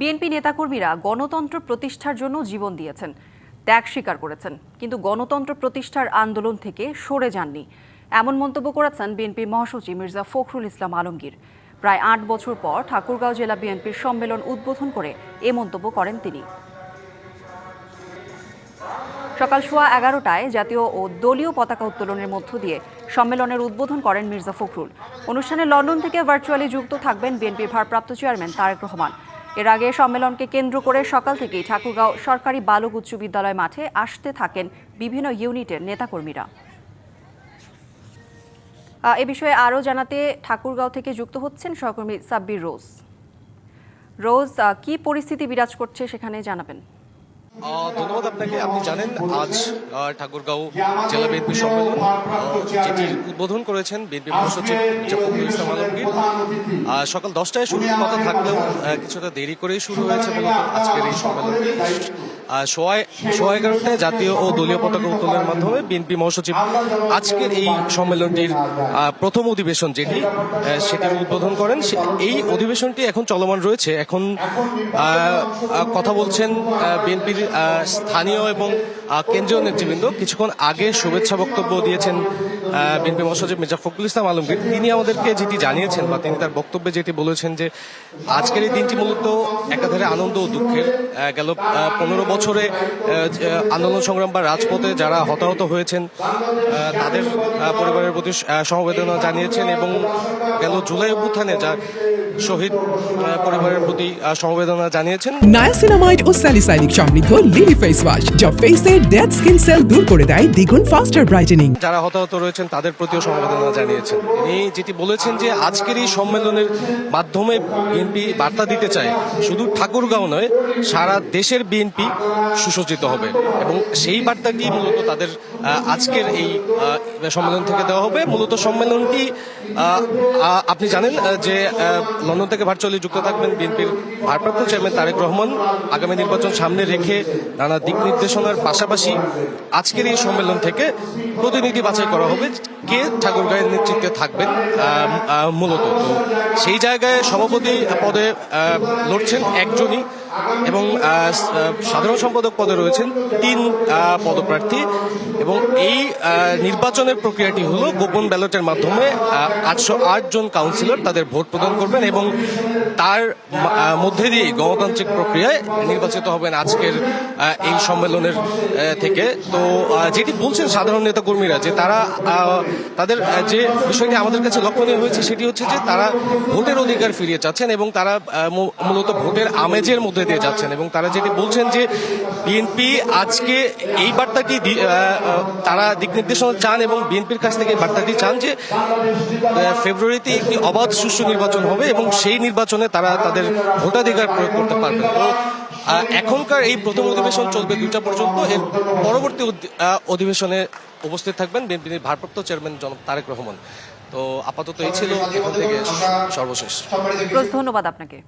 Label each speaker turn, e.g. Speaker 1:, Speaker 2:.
Speaker 1: BNP নেতাকর্মীরা গণতন্ত্র প্রতিষ্ঠার জন্য জীবন দিয়েছেন। ত্যাগ স্বীকার করেছেন, কিন্তু গণতন্ত্র প্রতিষ্ঠার আন্দোলন থেকে সরে যাননি। এমন মন্তব্য করেছেন বিএনপি মহাসচিব মির্জা ফখরুল ইসলাম আলমগীর। প্রায় আট বছর পর ঠাকুরগাঁও জেলা বিএনপির সম্মেলন উদ্বোধন করে এ মন্তব্য করেন তিনি। সকাল সোয়া এগারোটায় জাতীয় ও দলীয় পতাকা উত্তোলনের মধ্য দিয়ে সম্মেলনের উদ্বোধন করেন মির্জা ফখরুল। অনুষ্ঠানে লন্ডন থেকে ভার্চুয়ালি যুক্ত থাকবেন বিএনপির ভারপ্রাপ্ত চেয়ারম্যান তারেক রহমান। এর আগে সম্মেলনকে কেন্দ্র করে সকাল থেকেই ঠাকুরগাঁও সরকারি বালক উচ্চ বিদ্যালয় মাঠে আসতে থাকেন বিভিন্ন ইউনিটের নেতাকর্মীরা। এ বিষয়ে আরও জানাতে ঠাকুরগাঁও থেকে যুক্ত হচ্ছেন সহকর্মী সাব্বির রোজ। রোজ কি পরিস্থিতি বিরাজ করছে সেখানে জানাবেন।
Speaker 2: ধন্যবাদ আপনাকে। আপনি জানেন, আজ ঠাকুরগাঁও জেলা বিএনপি সম্মেলন যেটি উদ্বোধন করেছেন বিএনপি মহাসচিব জাফরুল ইসলাম আলমগীর। সকাল দশটায় শুরুর কথা থাকলেও কিছুটা দেরি করেই শুরু হয়েছে মূলত আজকের এই সম্মেলন সোয়া এগারোটায় জাতীয় ও দলীয় পতাকা উত্তোলনের মাধ্যমে বিএনপি মহাসচিব আজকের এই সম্মেলনটির প্রথম অধিবেশন যেটি সেটির উদ্বোধন করেন। এই অধিবেশনটি এখন চলমান রয়েছে। এখন কথা বলছেন বিএনপির স্থানীয় এবং কেন্দ্রীয় নেতৃবৃন্দ। কিছুক্ষণ আগে শুভেচ্ছা বক্তব্য দিয়েছেন বিএনপি মহাসচিব মির্জা ফখরুল ইসলাম আলমগীর, তিনি আমাদেরকে যেটি জানিয়েছেন বা তিনি তার বক্তব্যে যেটি বলেছেন যে আজকের এই দিনটি মূলত একাধারে আনন্দ ও দুঃখের গেল পনেরো বছরে আন্দোলন সংগ্রাম বা রাজপথে যারা হতাহত হয়েছেন তাদের পরিবারের প্রতি সমবেদনা জানিয়েছেন এবং গেল জুলাই অভ্যুত্থানে যা শহীদ পরিবারের প্রতি সমবেদনা জানিয়েছেন।
Speaker 3: নায়াসিনামাইড ও স্যালিসাইলিক সমৃদ্ধ লিলি ফেস ওয়াশ যা ফেসের ডেড স্কিন সেল দূর করে দেয় দ্বিগুণ ফাস্টার ব্রাইটেনিং
Speaker 2: যারা হতাহত রয়েছেন তাদের প্রতিও সমবেদনা জানিয়েছেন। তিনি যেটি বলেছেন যে আজকের এই সম্মেলনের মাধ্যমে বিএনপি বার্তা দিতে চায় শুধু ঠাকুরগাঁও নয় সারা দেশের বিএনপি সুসজ্জিত হবে। এবং সেই বার্তাটি মূলত তাদের আজকের এই সম্মেলন থেকে দেওয়া হবে। মূলত সম্মেলনটি আপনি জানেন যে লন্ডন থেকে ভার্চুয়ালি যুক্ত থাকবেন বিএনপির ভারপ্রাপ্ত চেয়ারম্যান তারেক রহমান। আগামী নির্বাচন সামনে রেখে নানা দিক নির্দেশনার পাশাপাশি আজকের এই সম্মেলন থেকে প্রতিনিধি বাছাই করা হবে কে ঠাকুরগাঁয়ের নেতৃত্বে থাকবেন মূলত। সেই জায়গায় সভাপতি পদে লড়ছেন একজনই। এবং সাধারণ সম্পাদক পদে রয়েছেন তিন পদপ্রার্থী এবং এই নির্বাচনের প্রক্রিয়াটি হলো গোপন ব্যালটের মাধ্যমে আটশো আট জন কাউন্সিলর তাদের ভোট প্রদান করবেন এবং তার মধ্যে দিয়ে গণতান্ত্রিক প্রক্রিয়ায় নির্বাচিত হবেন আজকের এই সম্মেলনের থেকে। তো যেটি বলছেন সাধারণ নেতাকর্মীরা যে তারা তাদের যে বিষয়টি আমাদের কাছে লক্ষণীয় হয়েছে সেটি হচ্ছে যে তারা ভোটের অধিকার ফিরিয়ে চাচ্ছেন এবং তারা মূলত ভোটের আমেজের মধ্যে দিয়ে যাচ্ছেন এবং তারা যেটি বলছেন যে বিএনপি আজকে এই বার্তাটি তারা দিক নির্দেশনা চান এবং বিএনপির কাছ থেকে বার্তাটি চান যে ফেব্রুয়ারিতে একটি অবাধ সুষ্ঠু নির্বাচন হবে এবং সেই নির্বাচনে তারা তাদের ভোটাধিকার প্রয়োগ করতে পারবেন। তো এখনকার এই প্রথম অধিবেশন চলবে দুইটা পর্যন্ত। এর পরবর্তী অধিবেশনে উপস্থিত থাকবেন বিএনপির ভারপ্রাপ্ত চেয়ারম্যান জনাব তারেক রহমান। তো, আপাতত এই ছিল। এখান থেকে সর্বশেষ।
Speaker 1: ধন্যবাদ আপনাকে।